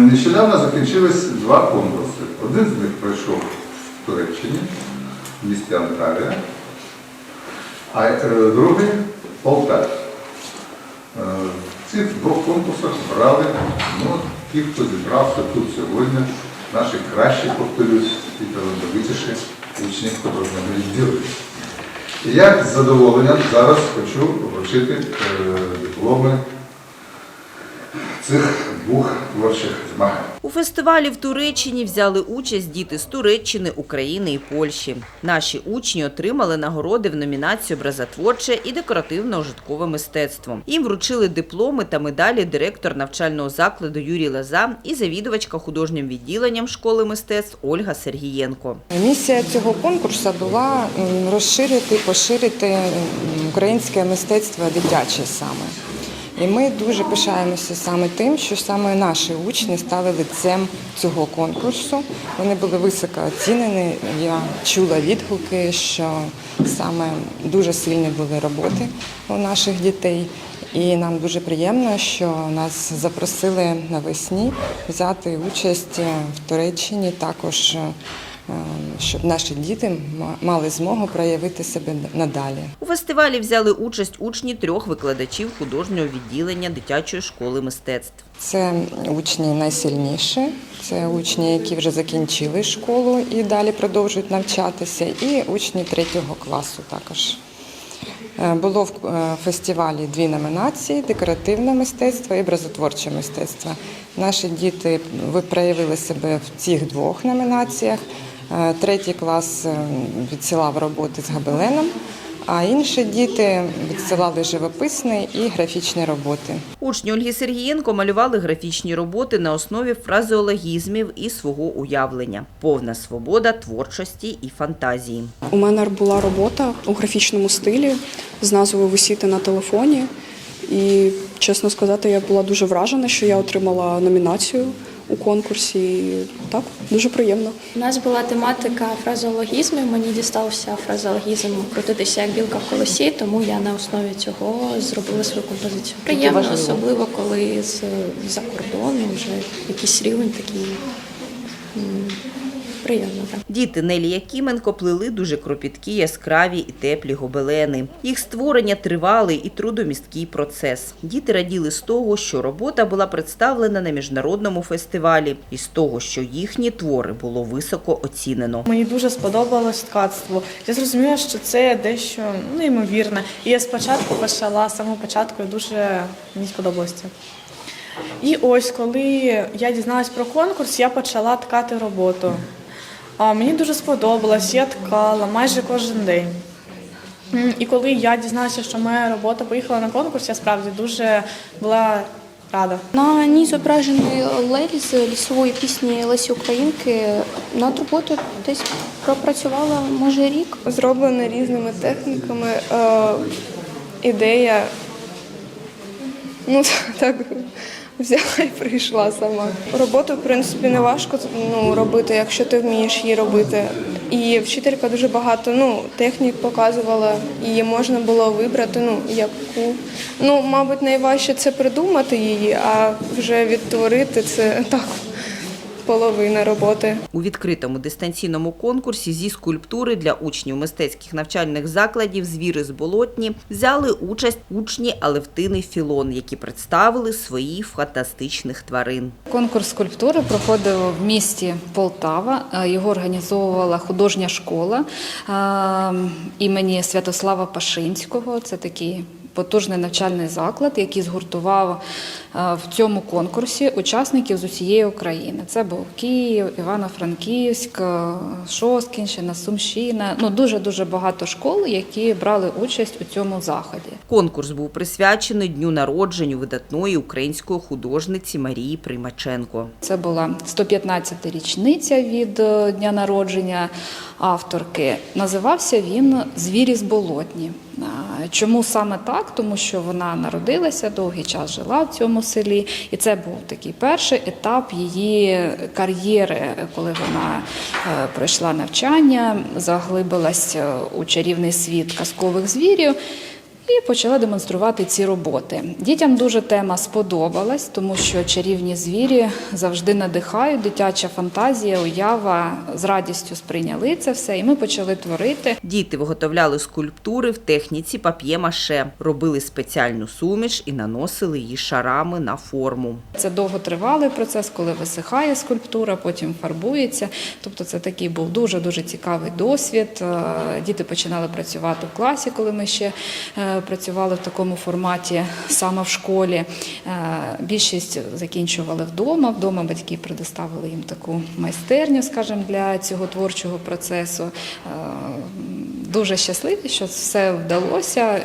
Нещодавно закінчились два конкурси. Один з них пройшов в Туреччині, в місті Анталія, а е, другий в Полтаві. Е, В цих двох конкурсах брали ну, ті, хто зібрався тут сьогодні, наші кращі, повторюсь, і талановитіші учні художнього відділу. І я з задоволенням зараз хочу вручити е, дипломи цих двох творчих змагань. У фестивалі в Туреччині взяли участь діти з Туреччини, України і Польщі. Наші учні отримали нагороди в номінації «Образотворче і декоративно-ужиткове мистецтво. Їм вручили дипломи та медалі директор навчального закладу Юрій Лоза і завідувачка художнім відділенням школи мистецтв Ольга Сергієнко. Місія цього конкурсу була розширити, поширити українське мистецтво дитяче саме. І ми дуже пишаємося саме тим, що саме наші учні стали лицем цього конкурсу. Вони були високо оцінені. Я чула відгуки, що саме дуже сильні були роботи у наших дітей. І нам дуже приємно, що нас запросили навесні взяти участь в Туреччині також. Е, Щоб наші діти мали змогу проявити себе надалі. У фестивалі взяли участь учні трьох викладачів художнього відділення дитячої школи мистецтв. Це учні найсильніші, це учні, які вже закінчили школу і далі продовжують навчатися, і учні третього класу також. Е, Було в е, фестивалі дві номінації: декоративне мистецтво і образотворче мистецтво. Наші діти ви- проявили себе в цих двох номінаціях. Е, Третій клас е, відсилав роботи з гобеленом, а інші діти відсилали живописні і графічні роботи. Учні Ольги Сергієнко малювали графічні роботи на основі фразеологізмів і свого уявлення. Повна свобода творчості і фантазії. У мене була робота у графічному стилі з назвою Висіти на телефоні. І, чесно сказати, я була дуже вражена, що я отримала номінацію у конкурсі. Так, дуже приємно. У нас була тематика фразеологізмів. Мені дістався фразеологізм крутитися як білка в колесі, тому я на основі цього зробила свою композицію. Приємно, особливо коли з за кордону вже якийсь рівень такий приємно. Так. Діти Нелі Якименко плели дуже кропіткі, яскраві і теплі гобелени. Їх створення тривалий і трудомісткий процес. Діти раділи з того, що робота була представлена на міжнародному фестивалі, і з того, що їхні твори було високо оцінено. Мені дуже сподобалось ткацтво. Я зрозуміла, що це дещо неймовірне. І я спочатку почала, з самого початку і дуже мені сподобалось це. І ось, коли я дізналась про конкурс, я почала ткати роботу. А мені дуже сподобалось, я ткала майже кожен день. І коли я дізналася, що моя робота поїхала на конкурс, я справді дуже була рада. На ній зображений Лелі з лісової пісні Лесі Українки. Над роботою десь пропрацювала може рік. зроблене різними техніками. Е, ідея, ну так взяла і прийшла сама. Роботу, в принципі, не важко ну, робити, якщо ти вмієш її робити. І вчителька дуже багато ну, технік показувала, і можна було вибрати, ну, яку. Ну, мабуть, найважче це придумати її, а вже відтворити це так половина роботи. У відкритому дистанційному конкурсі зі скульптури для учнів мистецьких навчальних закладів Звіри з болотні взяли участь учні Алевтини Філон, які представили своїх фантастичних тварин. Конкурс скульптури проходив в місті Полтава. Його організовувала художня школа імені Святослава Пашинського. Це такий потужний навчальний заклад, який згуртував е, в цьому конкурсі учасників з усієї України. Це був Київ, Івано-Франківськ, е, Шосткінщина, Сумщина. Ну дуже дуже багато школ, які брали участь у цьому заході. Конкурс був присвячений дню народженню видатної української художниці Марії Примаченко. Це була 115-та річниця від е, дня народження авторки. Називався він Звірі з болотні. Чому саме так? Тому що вона народилася, довгий час жила в цьому селі, і це був такий перший етап її кар'єри, коли вона е, пройшла навчання, заглибилась е, у чарівний світ казкових звірів. І почала демонструвати ці роботи. Дітям дуже тема сподобалась, тому що чарівні звірі завжди надихають. Дитяча фантазія, уява з радістю сприйняли це все, і ми почали творити. Діти виготовляли скульптури в техніці пап'є-маше, робили спеціальну суміш і наносили її шарами на форму. Це довготривалий процес, коли висихає скульптура, потім фарбується. Тобто, це такий був дуже дуже цікавий досвід. Е, Діти починали працювати в класі, коли ми ще е, працювали в такому форматі саме в школі. Е, Більшість закінчували вдома. Вдома батьки предоставили їм таку майстерню, скажімо, для цього творчого процесу. Е, Дуже щасливі, що все вдалося.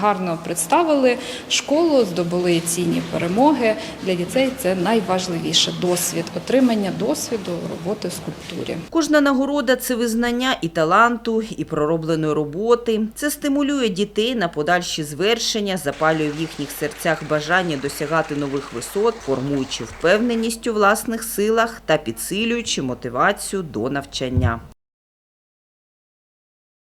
Гарно представили школу, здобули цінні перемоги. Для дітей це найважливіше досвід, отримання досвіду роботи в скульптурі. Кожна нагорода це визнання і таланту, і проробленої роботи. Це стимулює дітей на подальші звершення, запалює в їхніх серцях бажання досягати нових висот, формуючи впевненість у власних силах та підсилюючи мотивацію до навчання.